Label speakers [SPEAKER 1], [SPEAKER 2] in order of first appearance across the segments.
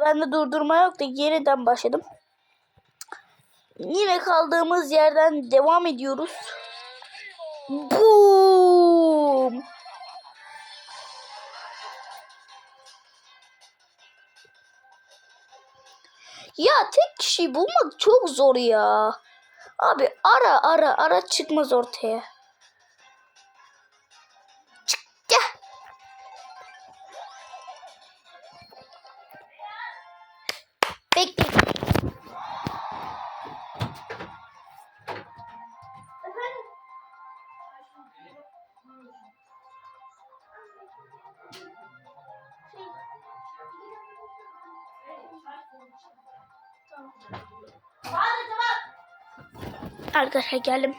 [SPEAKER 1] Ben de durdurma yok da yeniden başladım. Yine kaldığımız yerden devam ediyoruz. Boom! Ya tek kişiyi bulmak çok zor ya. Abi ara ara ara çıkmaz ortaya. Bekle. Arkadaşlar geldim.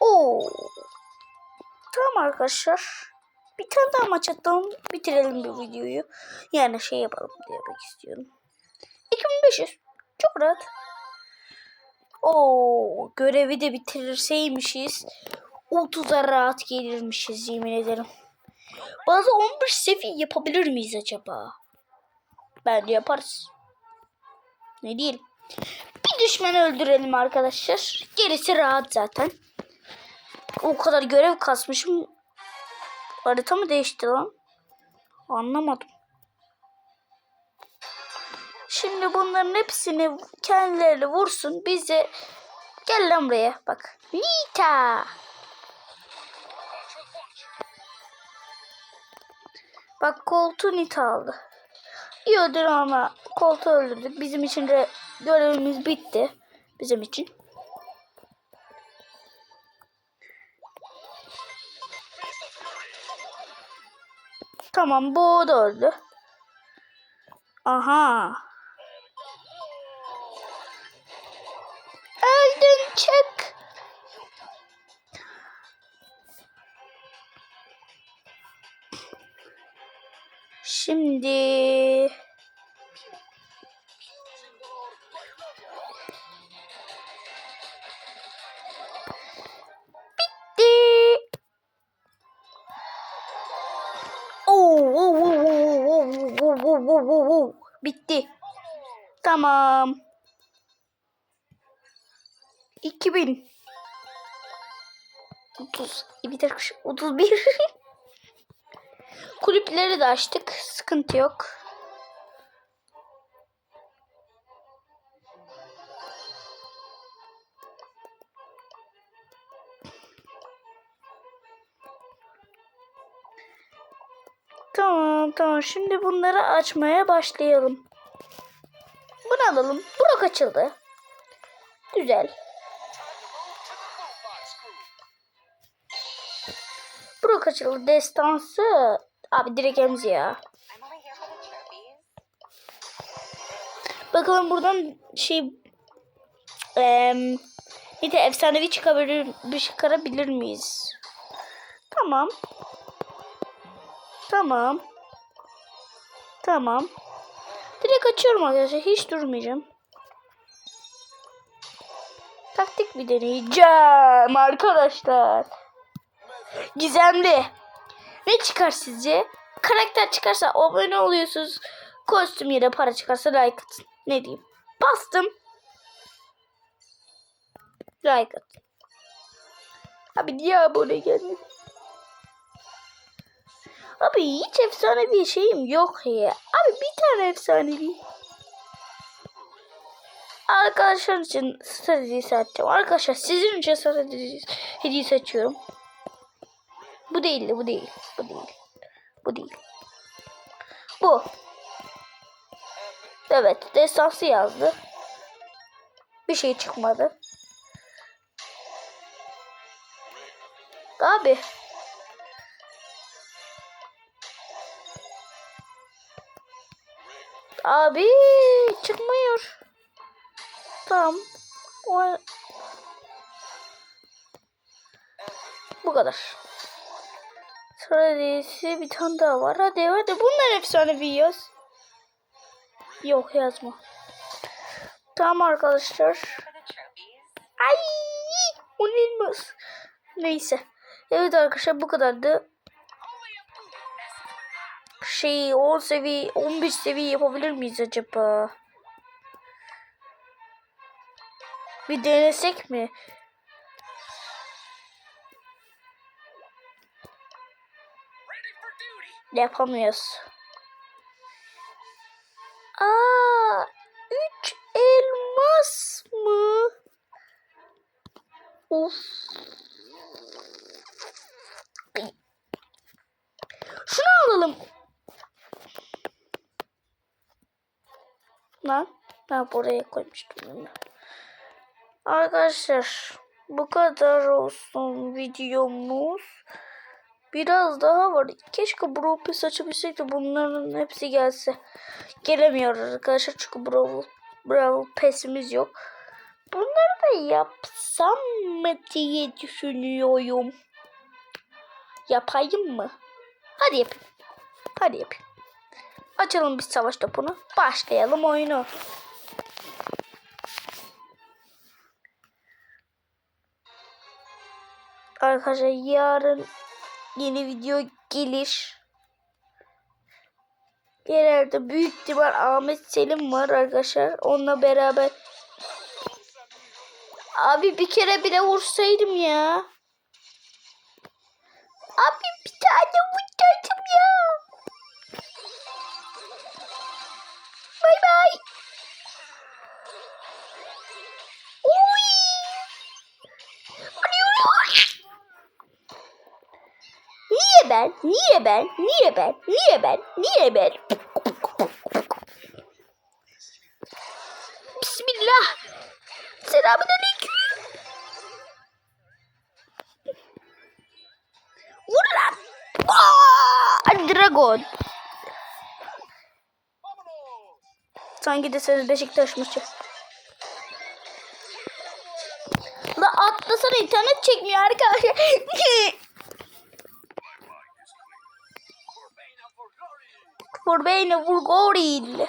[SPEAKER 1] Oo. Tamam arkadaşlar. Bir tane daha maç atalım. Bitirelim bu videoyu. Yani şey yapalım demek istiyorum. 2500. Çok rahat. Oo, görevi de bitirirseymişiz. 30'a rahat gelirmişiz yemin ederim. Bazı 11 seviye yapabilir miyiz acaba? Bence yaparız. Ne diyelim. Bir düşmanı öldürelim arkadaşlar. Gerisi rahat zaten. O kadar görev kasmışım. Harita mı değişti lan? Anlamadım. Şimdi bunların hepsini kendileri vursun. Bize gel lan buraya bak. Nita. Bak koltuğu Nita aldı. İyi ama koltuğu öldürdük. Bizim için de görevimiz bitti. Bizim için. Tamam bu da öldü. Aha. Öldün çık. Şimdi 2000 30 bir dakika 31 Kulüpleri de açtık. Sıkıntı yok. Tamam tamam. Şimdi bunları açmaya başlayalım. Bunu alalım. Burak açıldı. Güzel. Açıldı. Destansı. Abi direkt emzi ya. Bakalım buradan şey eee bir de efsanevi çıkabilir, bir çıkarabilir miyiz? Tamam. Tamam. Tamam. Direkt açıyorum arkadaşlar. Hiç durmayacağım. Taktik bir deneyeceğim arkadaşlar. Gizemli. Ne çıkar sizce? Karakter çıkarsa abone oluyorsunuz. Kostüm da para çıkarsa like atın. Ne diyeyim? Bastım. Like atın. Abi niye abone gelmedi? Abi hiç efsane bir şeyim yok ya. Abi bir tane efsanevi. Arkadaşlar için strateji seçeceğim. Arkadaşlar sizin için strateji hediye seçiyorum. Bu değildi, bu değil. Bu değil. Bu değil. Bu. Evet, destansı yazdı. Bir şey çıkmadı. Abi. Abi çıkmıyor. Tamam. O... Bu kadar. Sıradaki bir tane daha var. Hadi hadi bunlar efsane bir yaz. Yok yazma. Tamam arkadaşlar. Ay, neymiş? Neyse. Evet arkadaşlar bu kadardı. Şey 10 seviye 11 seviye yapabilir miyiz acaba? Bir denesek mi? Yapamıyoruz. Aa, 3 elmas mı? Of. Şunu alalım. Lan ben buraya koymuştum bunu. Arkadaşlar bu kadar olsun videomuz. Biraz daha var. Keşke Brawl Pass açabilsek de bunların hepsi gelse. Gelemiyor arkadaşlar çünkü Brawl, Brawl Pass'imiz yok. Bunları da yapsam mı diye düşünüyorum. Yapayım mı? Hadi yapayım. Hadi yapayım. Açalım bir savaş topunu. Başlayalım oyunu. Arkadaşlar yarın yeni video gelir. Genelde büyük ihtimal Ahmet Selim var arkadaşlar. Onunla beraber Abi bir kere bile vursaydım ya. Abi bir tane vuracaktım ya. Bay bay. Oy. Ölüyorum. Niye ben? Niye ben? Niye ben? Niye ben? Niye ben? Bismillah. Selamünaleyküm. Vur lan. Aa, Dragon. Sanki deseniz Beşiktaş maçı. La atlasana internet çekmiyor arkadaşlar. Corbane Vulgoril.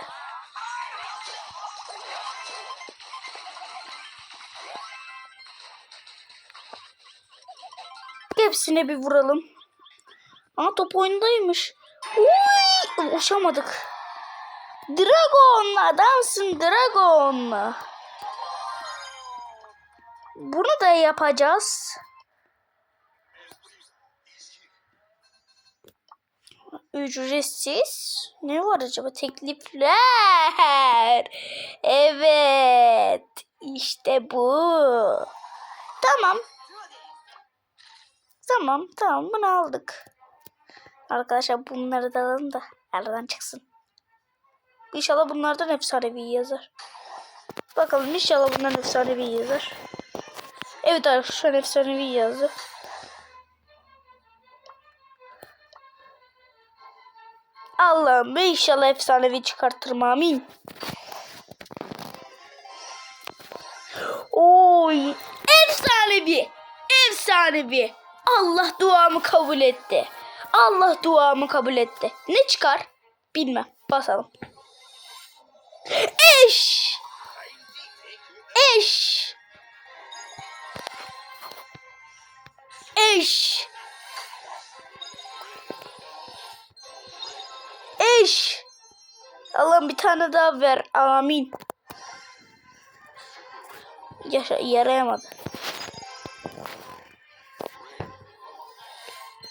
[SPEAKER 1] Hepsine bir vuralım. Ama top oyundaymış. Uy, uçamadık. Dragon adamsın Dragon. Bunu da yapacağız. Ücretsiz. Ne var acaba? Teklifler. Evet. İşte bu. Tamam. Tamam tamam bunu aldık. Arkadaşlar bunları da alalım da aradan çıksın. İnşallah bunlardan efsanevi yazar. Bakalım inşallah bundan efsanevi yazar. Evet arkadaşlar efsanevi yazdı. Allah'ım inşallah efsanevi çıkartırım amin. Oy efsanevi efsanevi. Allah duamı kabul etti. Allah duamı kabul etti. Ne çıkar? Bilmem. Basalım. Eş. Eş. Eş. Eş. Allah'ım bir tane daha ver. Amin. Yaşa, yarayamadı.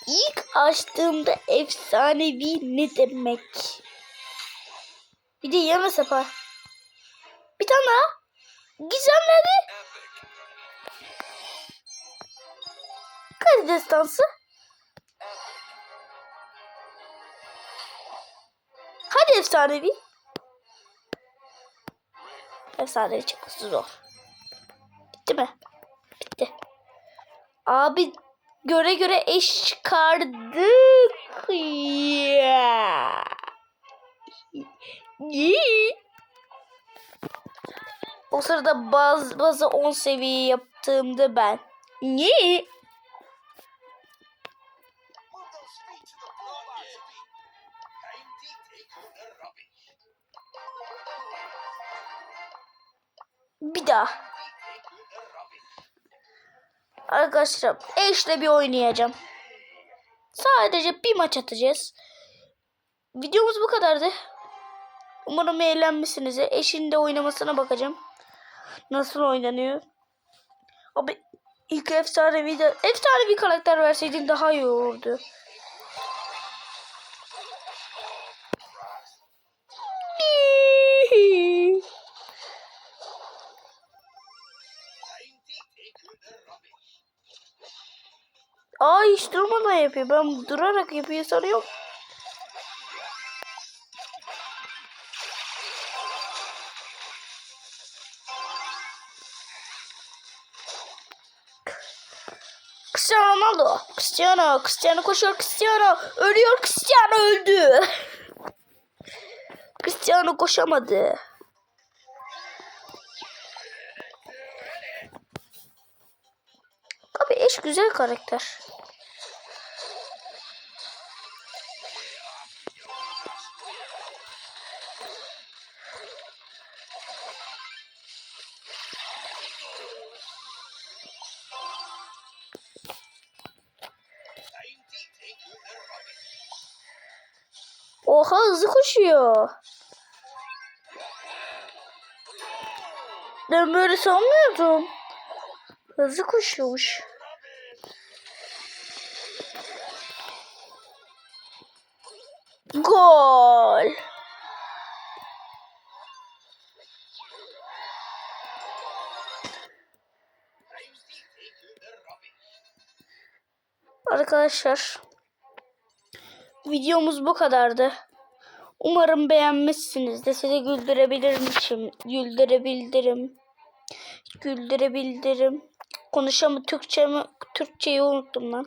[SPEAKER 1] İlk açtığımda efsanevi ne demek? Bir de yana sapa. Bir tane daha. Gizemleri. Kaç destansı? Efsanevi. Efsanevi çok zor. Bitti mi? Bitti. Abi göre göre eş çıkardık. İyi. O sırada baz, bazı 10 seviye yaptığımda ben. Niye? Bir daha. Arkadaşlar Eş'le bir oynayacağım. Sadece bir maç atacağız. Videomuz bu kadardı. Umarım eğlenmişsinizdir. Eşin de oynamasına bakacağım. Nasıl oynanıyor. Abi ilk efsanevi de efsanevi karakter verseydin daha iyi olurdu. Durmadan yapıyor. Ben durarak yapıyor sanıyorum. Cristiano Ronaldo. Cristiano. Cristiano koşuyor. Cristiano. Ölüyor. Cristiano öldü. Cristiano koşamadı. Abi eş güzel karakter. Oha hızlı koşuyor. Ben böyle sanmıyordum. Hızlı koşuyormuş. Gol. Arkadaşlar videomuz bu kadardı. Umarım beğenmişsinizdir. Sizi güldürebilirmişim. Güldürebildirim. Güldürebildirim. Konuşamı Türkçemi Türkçeyi unuttum lan.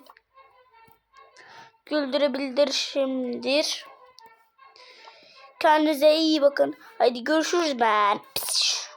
[SPEAKER 1] Güldürebildirişimdir. Kendinize iyi bakın. Haydi görüşürüz ben. Pis.